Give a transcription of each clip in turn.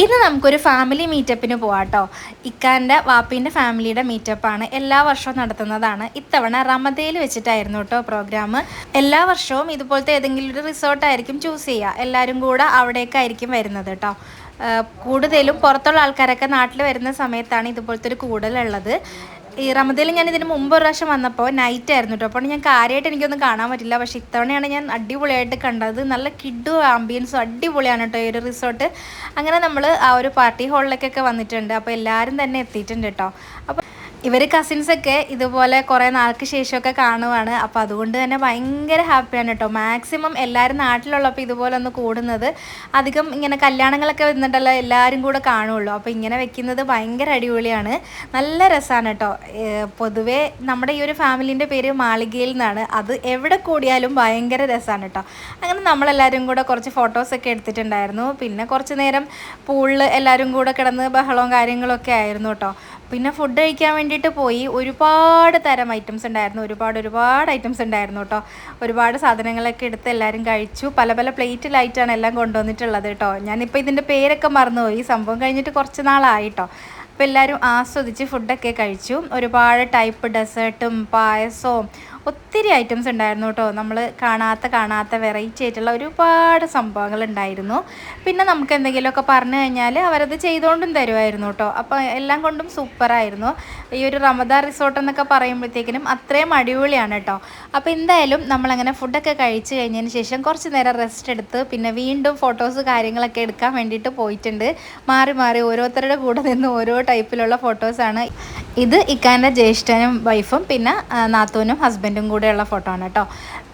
ഇന്ന് നമുക്കൊരു ഫാമിലി മീറ്റപ്പിന് പോവാം കേട്ടോ ഇക്കാന്റെ വാപ്പീന്റെ ഫാമിലിയുടെ മീറ്റപ്പാണ് എല്ലാ വർഷവും നടത്തുന്നതാണ്. ഇത്തവണ റമദയിൽ വെച്ചിട്ടായിരുന്നു കേട്ടോ പ്രോഗ്രാം എല്ലാ വർഷവും ഇതുപോലത്തെ ഏതെങ്കിലും ഒരു റിസോർട്ടായിരിക്കും ചൂസ് ചെയ്യുക. എല്ലാവരും കൂടെ അവിടേക്കായിരിക്കും വരുന്നത് കേട്ടോ. കൂടുതലും പുറത്തുള്ള ആൾക്കാരൊക്കെ നാട്ടിൽ വരുന്ന സമയത്താണ് ഇതുപോലത്തെ ഒരു കൂടുതലുള്ളത്. ഈ റമദയിൽ ഞാൻ ഇതിന് മുമ്പ് ഒരു പ്രാവശ്യം വന്നപ്പോൾ നൈറ്റ് ആയിരുന്നു കേട്ടോ അപ്പോൾ ഞാൻ കാര്യമായിട്ട് എനിക്കൊന്നും കാണാൻ പറ്റില്ല. പക്ഷേ ഇത്തവണയാണ് ഞാൻ അടിപൊളിയായിട്ട് കണ്ടത്. നല്ല കിഡു ആംബിയൻസും അടിപൊളിയാണ് കേട്ടോ ഈ ഒരു റിസോർട്ട് അങ്ങനെ നമ്മൾ ആ ഒരു പാർട്ടി ഹാളിലേക്കൊക്കെ വന്നിട്ടുണ്ട്. അപ്പോൾ എല്ലാവരും തന്നെ എത്തിയിട്ടുണ്ട് കേട്ടോ അപ്പോൾ ഇവർ കസിൻസൊക്കെ ഇതുപോലെ കുറേ നാൾക്ക് ശേഷമൊക്കെ കാണുവാണ്. അപ്പോൾ അതുകൊണ്ട് തന്നെ ഭയങ്കര ഹാപ്പിയാണ് കേട്ടോ മാക്സിമം എല്ലാവരും നാട്ടിലുള്ളപ്പോൾ ഇതുപോലെ ഒന്ന് കൂടുന്നത് അധികം ഇങ്ങനെ കല്യാണങ്ങളൊക്കെ വരുന്നുണ്ടല്ലോ എല്ലാവരും കൂടെ കാണുള്ളൂ. അപ്പോൾ ഇങ്ങനെ വെക്കുന്നത് ഭയങ്കര അടിപൊളിയാണ്. നല്ല രസമാണ് കേട്ടോ പൊതുവേ നമ്മുടെ ഈ ഒരു ഫാമിലീന്റെ പേര് മാളികയിൽ നിന്നാണ്. അത് എവിടെ കൂടിയാലും ഭയങ്കര രസമാണ് കേട്ടോ അങ്ങനെ നമ്മളെല്ലാവരും കൂടെ കുറച്ച് ഫോട്ടോസൊക്കെ എടുത്തിട്ടുണ്ടായിരുന്നു. പിന്നെ കുറച്ച് നേരം പൂളിൽ എല്ലാവരും കൂടെ കിടന്ന് ബഹളവും കാര്യങ്ങളൊക്കെ ആയിരുന്നു കേട്ടോ പിന്നെ ഫുഡ് കഴിക്കാൻ വേണ്ടിയിട്ട് പോയി. ഒരുപാട് തരം ഐറ്റംസ് ഉണ്ടായിരുന്നു. ഒരുപാട് ഒരുപാട് ഐറ്റംസ് ഉണ്ടായിരുന്നു കേട്ടോ ഒരുപാട് സാധനങ്ങളൊക്കെ എടുത്ത് എല്ലാവരും കഴിച്ചു. പല പല പ്ലേറ്റിലായിട്ടാണ് എല്ലാം കൊണ്ടുവന്നിട്ടുള്ളത് കേട്ടോ ഞാനിപ്പോൾ ഇതിന്റെ പേരൊക്കെ മറന്നുപോയി. സംഭവം കഴിഞ്ഞിട്ട് കുറച്ച് നാളായിട്ടോ അപ്പോൾ എല്ലാവരും ആസ്വദിച്ച് ഫുഡൊക്കെ കഴിച്ചു. ഒരുപാട് ടൈപ്പ് ഡെസേർട്ടും പായസവും ഒത്തിരി ഐറ്റംസ് ഉണ്ടായിരുന്നു കേട്ടോ. നമ്മൾ കാണാത്ത കാണാത്ത വെറൈറ്റി ആയിട്ടുള്ള ഒരുപാട് സംഭവങ്ങൾ ഉണ്ടായിരുന്നു. പിന്നെ നമുക്ക് എന്തെങ്കിലുമൊക്കെ പറഞ്ഞു കഴിഞ്ഞാൽ അവരത് ചെയ്തുകൊണ്ടും തരുമായിരുന്നു കേട്ടോ. അപ്പോൾ എല്ലാം കൊണ്ടും സൂപ്പറായിരുന്നു ഈ ഒരു റമദാ റിസോർട്ട് എന്നൊക്കെ പറയുമ്പോഴത്തേക്കിനും അത്രയും അടിപൊളിയാണ് കേട്ടോ. അപ്പോൾ എന്തായാലും നമ്മളങ്ങനെ ഫുഡൊക്കെ കഴിച്ച് കഴിഞ്ഞതിന് ശേഷം കുറച്ച് നേരം റെസ്റ്റ് എടുത്ത് പിന്നെ വീണ്ടും ഫോട്ടോസ് കാര്യങ്ങളൊക്കെ എടുക്കാൻ വേണ്ടിയിട്ട് പോയിട്ടുണ്ട്. മാറി മാറി ഓരോരുത്തരുടെ കൂടെ നിന്ന് ഓരോ ടൈപ്പിലുള്ള ഫോട്ടോസാണ് ഇത് ഇക്കാന്റെ ജ്യേഷ്ഠനും വൈഫും പിന്നെ നാത്തൂനും ഹസ്ബൻഡും കൂടെയുള്ള ഫോട്ടോ ആണ് കേട്ടോ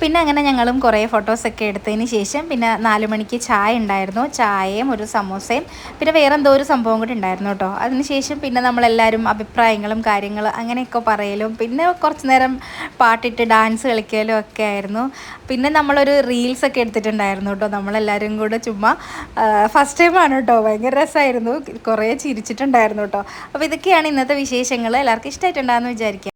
പിന്നെ അങ്ങനെ ഞങ്ങളും കുറേ ഫോട്ടോസൊക്കെ എടുത്തതിന് ശേഷം പിന്നെ നാല് മണിക്ക് ചായ ഉണ്ടായിരുന്നു. ചായയും ഒരു സമോസയും. പിന്നെ വേറെ എന്തോ ഒരു സംഭവം കൂടി ഉണ്ടായിരുന്നു കേട്ടോ. അതിനുശേഷം പിന്നെ നമ്മളെല്ലാവരും അഭിപ്രായങ്ങളും കാര്യങ്ങളും അങ്ങനെയൊക്കെ പറയലും. പിന്നെ കുറച്ച് നേരം പാട്ടിട്ട് ഡാൻസ് കളിക്കലും ഒക്കെ ആയിരുന്നു. പിന്നെ നമ്മളൊരു റീൽസ് ഒക്കെ എടുത്തിട്ടുണ്ടായിരുന്നു കേട്ടോ. നമ്മളെല്ലാവരും കൂടെ ചുമ്മാ ഫസ്റ്റ് ടൈമാണ് കേട്ടോ. ഭയങ്കര രസമായിരുന്നു. കുറേ ചിരിച്ചിട്ടുണ്ടായിരുന്നു കേട്ടോ. അപ്പോൾ ഇതൊക്കെയാണ് ഇന്നത്തെ വിശേഷങ്ങൾ എല്ലാവർക്കും ഇഷ്ടമായിട്ടുണ്ടാകുമെന്ന് വിചാരിക്കുക